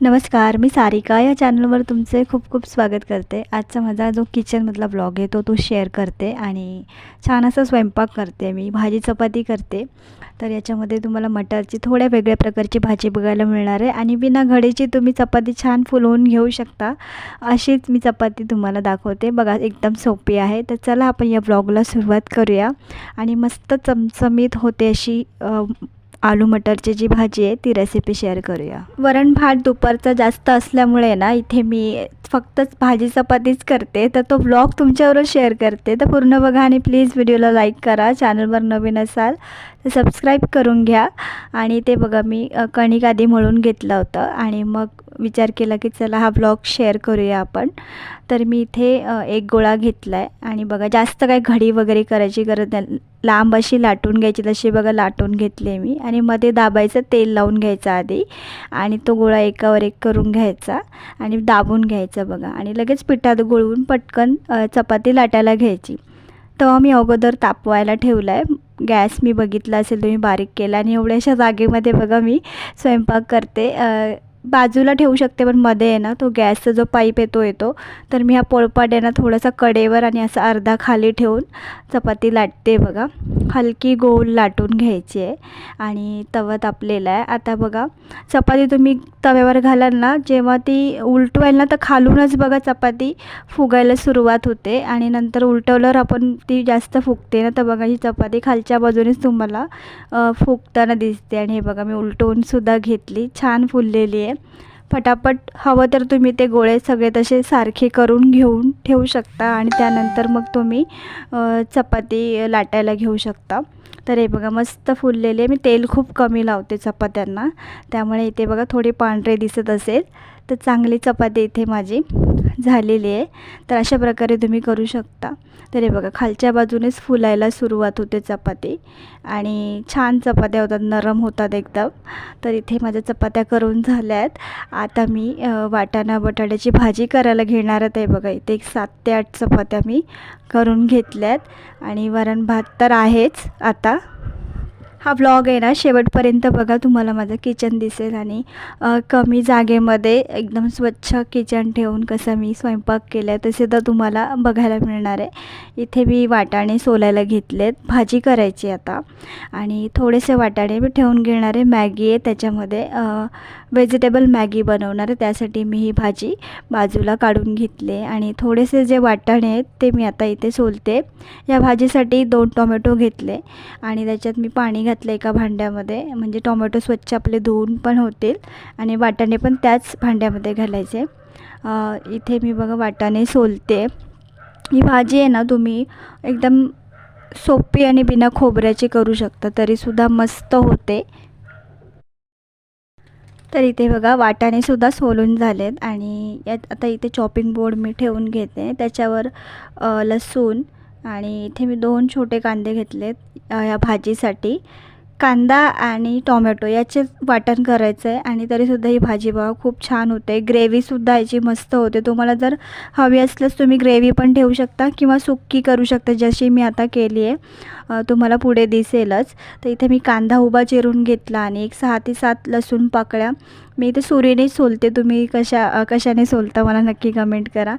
नमस्कार मी सारिका. या चॅनलवर तुमचे खूप खूप स्वागत करते. आजचा माझा जो किचनमधला ब्लॉग आहे तो तो शेअर करते आणि छान असा स्वयंपाक करते मी. भाजी चपाती करते. तर याच्यामध्ये तुम्हाला मटारची थोड्या वेगळ्या प्रकारची भाजी बघायला मिळणार आहे आणि बिना घडीची तुम्ही चपाती छान फुलवून घेऊ शकता. अशीच मी चपाती तुम्हाला दाखवते. बघा एकदम सोपी आहे. तर चला आपण या ब्लॉगला सुरुवात करूया. आणि मस्त चमचमीत होते अशी आलू मटरची जी भाजी आहे ती रेसिपी शेअर करूया. वरण भात दुपारचा जास्त असल्यामुळे ना इथे मी फक्तच भाजी चपातीच करते. तर तो ब्लॉग तुमच्याबरोबर शेअर करते. तर पूर्ण बघा आणि प्लीज व्हिडिओला लाईक करा. चॅनलवर नवीन असाल तर सबस्क्राईब करून घ्या. आणि ते बघा मी कणिक आधी मळून घेतलं होतं. आणि मग विचार केला की चला हा ब्लॉग शेअर करूया आपण. तर मी इथे एक गोळा घेतला आहे आणि बघा जास्त काय घडी वगैरे करायची गरज नाही. लांब अशी लाटून घ्यायची तशी बघा लाटून घेतली आहे मी. आणि मध्ये दाबायचं तेल लावून घ्यायचं आधी. आणि तो गोळा एकावर एक करून घ्यायचा. आणि दाबून घ्यायचा बघा. आणि लगेच पिठात गोळवून पटकन चपाती लाटायला घ्यायची. तेव्हा मी अगोदर तापवायला ठेवला आहे गॅस मी बघितला असेल तुम्ही बारीक केला आणि एवढ्याशा जागेमध्ये बघा मी स्वयंपाक करते. बाजूला ठेवू शकते पण मध्ये आहे ना तो गॅसचा जो पाईप येतो येतो. तर मी हा पोळपाट आहे ना थोडासा कडेवर आणि असा अर्धा खाली ठेवून चपाती लाटते बघा. हलकी गोल लाटून घ्यायची आहे आणि तवा तापलेला आहे. आता बघा चपाती तुम्ही तव्यावर घालाल ना जेव्हा ती उलटवाल ना तर खालूनच बघा चपाती फुगायला सुरुवात होते आणि नंतर उलटवल्यावर आपण ती जास्त फुगते ना तर बघा ही चपाती खालच्या बाजूनेच तुम्हाला फुगताना दिसते. आणि हे बघा मी उलटवूनसुद्धा घेतली. छान फुललेली आहे. फटाफट हवं तर तुम्ही ते गोळे सगळे तसे सारखे करून घेऊन ठेवू शकता आणि त्यानंतर मग तुम्ही चपाती लाटायला घेऊ शकता. तर हे बघा मस्त फुललेले. मी तेल खूप कमी लावते चपात्यांना. त्यामुळे इथे बघा थोडी पांढरे दिसत असेल. तर चांगली चपाती इथे माझी. झालेली आहे तर अशा प्रकारे तुम्ही करू शकता. तर हे बघा खालच्या बाजूनेच फुलायला सुरुवात होते चपाती आणि छान चपात्या होतात नरम होतात एकदम. तर इथे माझ्या चपात्या करून झाल्या आहेत आता मी वाटाणा बटाट्याची भाजी करायला घेणार आहे बघा इथे एक सात ते आठ चपात्या मी करून घेतल्यात. आणि वरण भात तर आहेच आता. हा ब्लॉग आहे ना शेवटपर्यंत बघा तुम्हाला माझं किचन दिसेल आणि कमी जागेमध्ये एकदम स्वच्छ किचन ठेवून कसं मी स्वयंपाक केला आहे तसे तर तुम्हाला बघायला मिळणार आहे. इथे मी वाटाणे सोलायला घेतलेत भाजी करायची आता. आणि थोडेसे वाटाणे मी ठेवून घेणार आहे मॅगी आहे त्याच्यामध्ये व्हेजिटेबल मॅगी बनवणार आहे त्यासाठी मी ही भाजी बाजूला काढून घेतले आणि थोडेसे जे वाटाणे आहेत ते मी आता इथे सोलते या भाजीसाठी दोन टोमॅटो घेतले आणि त्याच्यात मी पाणी घातलं एका भांड्यामध्ये म्हणजे टोमॅटो स्वच्छ आपले धुवून पण होतील आणि वाटाणे पण त्याच भांड्यामध्ये घालायचे इथे मी बघा वाटाणे सोलते ही भाजी आहे ना तुम्ही एकदम सोपी आणि बिना खोबऱ्याची करू शकता तरीसुद्धा मस्त होते. तर इथे बघा वाटाणेसुद्धा सोलून झालेत आणि यात आता इथे चॉपिंग बोर्ड मी ठेवून घेते. त्याच्यावर लसूण आणि इथे मी दोन छोटे कांदे घेतलेत ह्या भाजीसाठी. कांदा आणि टोमॅटो याचे वाटण करायचं आहे आणि तरीसुद्धा ही भाजी बघा खूप छान होते. ग्रेव्हीसुद्धा याची मस्त होते. तुम्हाला जर हवी असल्यास तुम्ही ग्रेव्ही पण ठेवू शकता किंवा सुक्की करू शकता जशी मी आता केली आहे. तुम्हाला पुढे दिसेलच. तर इथे मी कांदा उभा चिरून घेतला आणि एक सहा ते सात लसूण पाकळ्या मी तर सुरीने सोलते. तुम्ही कशा कशाने सोलता मला नक्की कमेंट करा.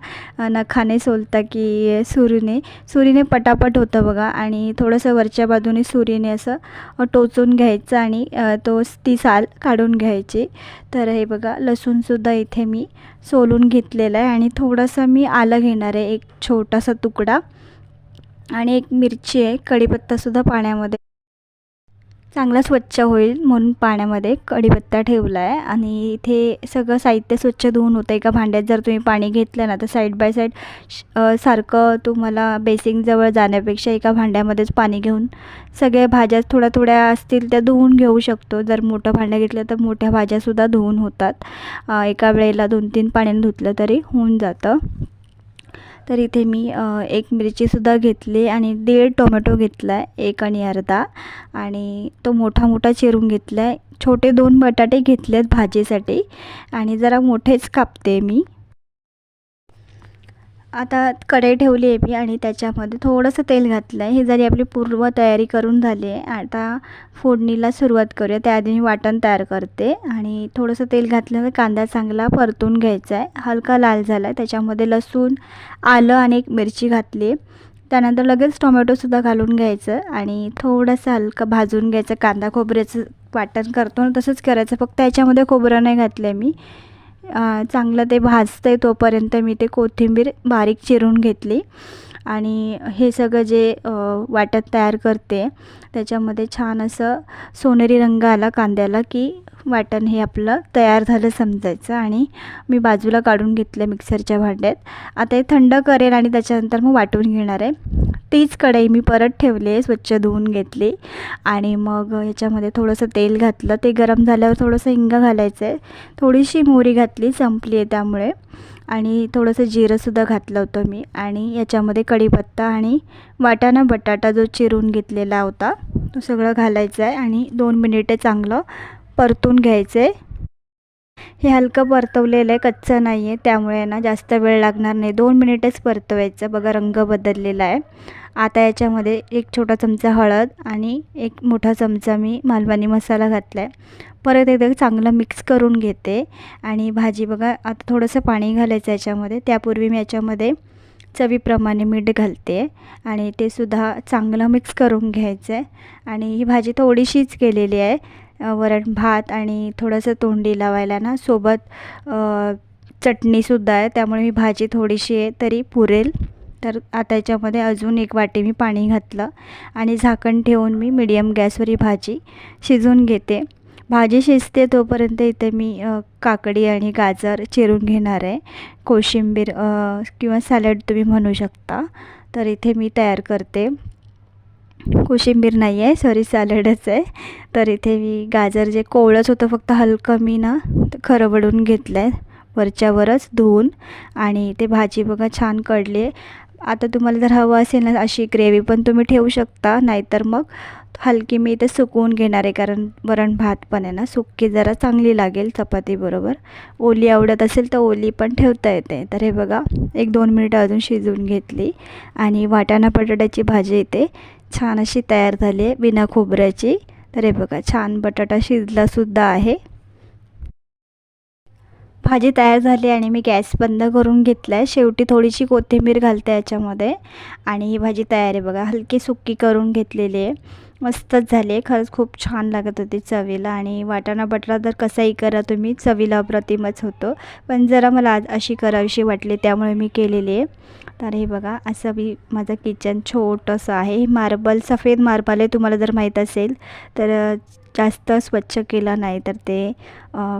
नखाने सोलता की सुरीने. सुरीने पटापट होतं बघा. आणि थोडंसं वरच्या बाजूने सुरीने असं टोचून घ्यायचं आणि तो ती साल काढून घ्यायची. तर हे बघा लसूणसुद्धा इथे मी सोलून घेतलेलं आहे. आणि थोडंसं मी आलं घेणार आहे. एक छोटासा तुकडा. आणि एक मिरची आहे. कढीपत्तासुद्धा पाण्यामध्ये चांगला स्वच्छ होईल म्हणून पाण्यामध्ये कढीपत्ता ठेवला आहे आणि इथे सगळं साहित्य स्वच्छ धुवून होतं एका भांड्यात. जर तुम्ही पाणी घेतलं ना तर साईड बाय साईड सारखं तुम्हाला बेसिंगजवळ जाण्यापेक्षा एका भांड्यामध्येच पाणी घेऊन सगळ्या भाज्या थोड्या थोड्या असतील त्या धुवून घेऊ शकतो. जर मोठं भांडं घेतलं तर मोठ्या भाज्यासुद्धा धुवून होतात. एका वेळेला दोन तीन पाण्याने धुतलं तरी होऊन जातं. तर इथे मी एक मिरचीसुद्धा घेतली आणि दीड टोमॅटो घेतला आहे एक आणि अर्धा. आणि तो मोठा मोठा चिरून घेतला आहे छोटे दोन बटाटे घेतले आहेत भाजीसाठी. आणि जरा मोठेच कापते मी. आता कढई ठेवली आहे मी आणि त्याच्यामध्ये थोडंसं तेल घातलं आहे. ही जरी आपली पूर्व तयारी करून झाली आहे आता फोडणीला सुरुवात करूया. त्याआधी मी वाटण तयार करते आणि थोडंसं तेल घातल्यानंतर कांदा चांगला परतून घ्यायचा आहे. हलका लाल झाला आहे त्याच्यामध्ये लसूण आलं आणि एक मिरची घातली त्यानंतर लगेच टोमॅटोसुद्धा घालून घ्यायचं आणि थोडंसं हलकं भाजून घ्यायचं. कांदा खोबऱ्याचं वाटण करतो आणि तसंच करायचं. फक्त याच्यामध्ये खोबरं नाही घातलं आहे मी. चांगलं ते भाजतं आहे तोपर्यंत मी ते कोथिंबीर बारीक चिरून घेतली. आणि हे सगळं जे वाटण तयार करते त्याच्यामध्ये छान असं सोनेरी रंग आला कांद्याला की वाटण हे आपलं तयार झालं समजायचं आणि मी बाजूला काढून घेतलं मिक्सरच्या भांड्यात. आता हे थंड करेल आणि त्याच्यानंतर मग वाटून घेणार आहे. तीच कढई मी परत ठेवली स्वच्छ धुवून घेतली. आणि मग याच्यामध्ये थोडंसं तेल घातलं. ते गरम झाल्यावर थोडंसं हिंग घालायचं आहे. थोडीशी मोहरी घातली संपली आहे त्यामुळे. आणि थोडंसं जिरंसुद्धा घातलं होतं मी. आणि याच्यामध्ये कढीपत्ता आणि वाटाणा बटाटा जो चिरून घेतलेला होता तो सगळं घालायचं आहे. आणि दोन मिनिटे चांगलं परतून घ्यायचं आहे. हे हलकं परतवलेलं आहे कच्चं नाही आहे त्यामुळे ना जास्त वेळ लागणार नाही. दोन मिनिटच परतवायचं. बघा रंग बदललेला आहे. आता याच्यामध्ये एक छोटा चमचा हळद आणि एक मोठा चमचा मी मालवणी मसाला घातला आहे परत एकदा चांगलं मिक्स करून घेते. आणि भाजी बघा आता थोडंसं पाणी घालायचं याच्यामध्ये. त्यापूर्वी मी याच्यामध्ये चवीप्रमाणे मीठ घालते. आणि ते सुद्धा चांगलं मिक्स करून घ्यायचं आहे आणि ही भाजी थोडीशीच केलेली आहे. वरण भात आणि थोडंसं तोंडी लावायला ना सोबत चटणीसुद्धा आहे. त्यामुळे ही भाजी थोडीशी आहे तरी पुरेल. तर आता याच्यामध्ये अजून एक वाटी मी पाणी घातलं आणि झाकण ठेवून मी मीडियम गॅसवर ही भाजी शिजवून घेते. भाजी शिजते तोपर्यंत इथे मी काकडी आणि गाजर चिरून घेणार आहे. कोशिंबीर किंवा सॅलड तुम्ही म्हणू शकता. तर इथे मी तयार करते. कोशिंबीर नाही आहे सॉरी सॅलडच आहे. तर इथे मी गाजर जे कोवळंच होतं फक्त हलकं मी ना खरबडून घेतलं आहे वरच्यावरच धुवून. आणि ते भाजी बघा छान कडली आहे. आता तुम्हाला जर हवं असेल ना अशी ग्रेव्ही पण तुम्ही ठेवू शकता नाहीतर मग हलकी मी इथे सुकवून घेणार आहे कारण वरण भात पण आहे ना सुक्की जरा चांगली लागेल चपातीबरोबर ओली आवडत असेल तर ओली पण ठेवता येते. तर हे बघा एक दोन मिनिटं अजून शिजवून घेतली. आणि वाटाणा बटाट्याची भाजी इथे छान अशी तयार झाली आहे बिना खोबऱ्याची. तर हे बघा छान बटाटा शिजलासुद्धा आहे. भाजी तयार झाली आणि मी गॅस बंद करून घेतला आहे शेवटी थोडीशी कोथिंबीर घालते याच्यामध्ये. आणि ही भाजी तयार आहे बघा हलकी सुक्की करून घेतलेली आहे. मस्तच झाली आहे. खरंच खूप छान लागत होती चवीला. आणि वाटाणा बटाटा तर कसाही करा तुम्ही चवीला अप्रतिमच होतो. पण जरा मला आज अशी करावीशी वाटली त्यामुळे मी केलेली आहे. तर हे बघा असं मी माझं किचन छोटंसं आहे. मार्बल सफेद मार्बल आहे तुम्हाला जर माहीत असेल. तर जास्त स्वच्छ केला नाही तर ते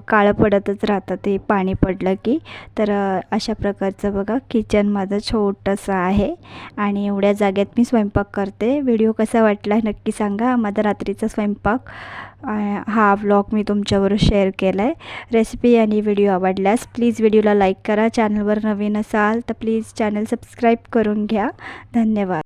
काळं पडतच राहतं ते पाणी पडलं की. तर अशा प्रकारचं बघा किचन माझं छोटंसं आहे. आणि एवढ्या जागेत मी स्वयंपाक करते. व्हिडिओ कसा वाटला नक्की सांगा. माझा रात्रीचा स्वयंपाक हा व्लॉग मी तुमच्याबरोबर शेअर केला आहे रेसिपी आणि व्हिडिओ आवडल्यास प्लीज व्हिडिओला लाईक करा. चॅनलवर नवीन असाल तर प्लीज चॅनल सबस्क्राईब करून घ्या. धन्यवाद.